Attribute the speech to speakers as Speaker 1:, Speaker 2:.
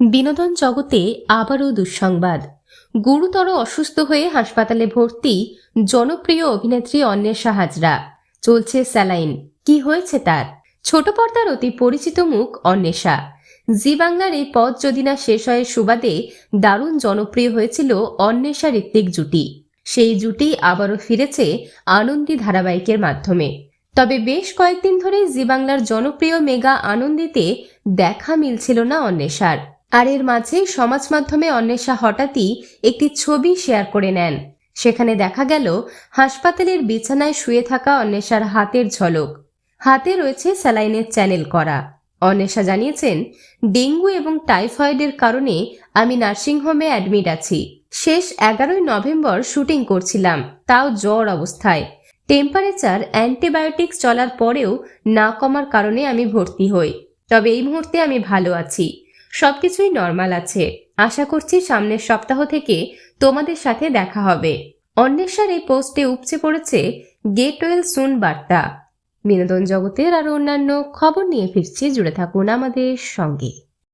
Speaker 1: বিনোদন জগতে আবারও দুঃসংবাদ। গুরুতর অসুস্থ হয়ে হাসপাতালে ভর্তি জনপ্রিয় অভিনেত্রী অন্বেষা হাজরা। চলছে স্যালাইন। কি হয়েছে তার? ছোট পর্দার অতি পরিচিত মুখ অন্বেষা। জি বাংলার এই পথ যদি না শেষ হয় সুবাদে দারুণ জনপ্রিয় হয়েছিল অন্বেষা ঋত্বিক জুটি। সেই জুটি আবারও ফিরেছে আনন্দী ধারাবাহিকের মাধ্যমে। তবে বেশ কয়েকদিন ধরেই জি বাংলার জনপ্রিয় মেগা আনন্দিতে দেখা মিলছিল না অন্বেষার। আর এর মাঝে সমাজ মাধ্যমে অন্বেষা হঠাৎই একটি ছবি শেয়ার করে নেন। সেখানে দেখা গেল, হাসপাতালের বিছানায় শুয়ে থাকা অন্বেষার হাতের ঝলক। হাতে রয়েছে স্যালাইনের চ্যানেল করা। অন্বেষা জানিয়েছেন, ডেঙ্গু এবং টাইফয়েডের কারণে আমি নার্সিংহোমে অ্যাডমিট আছি। শেষ এগারোই নভেম্বর শুটিং করছিলাম, তাও জ্বর অবস্থায়। টেম্পারেচার অ্যান্টিবায়োটিক্স চলার পরেও না কমার কারণে আমি ভর্তি হই। তবে এই মুহূর্তে আমি ভালো আছি। সবকিছুই নর্মাল আছে। আশা করছি সামনের সপ্তাহ থেকে তোমাদের সাথে দেখা হবে। অন্বেষার এই পোস্টে উপচে পড়েছে গেট ওয়েল সুন বার্তা। বিনোদন জগতের আর অন্যান্য খবর নিয়ে ফিরছি। জুড়ে থাকুন আমাদের সঙ্গে।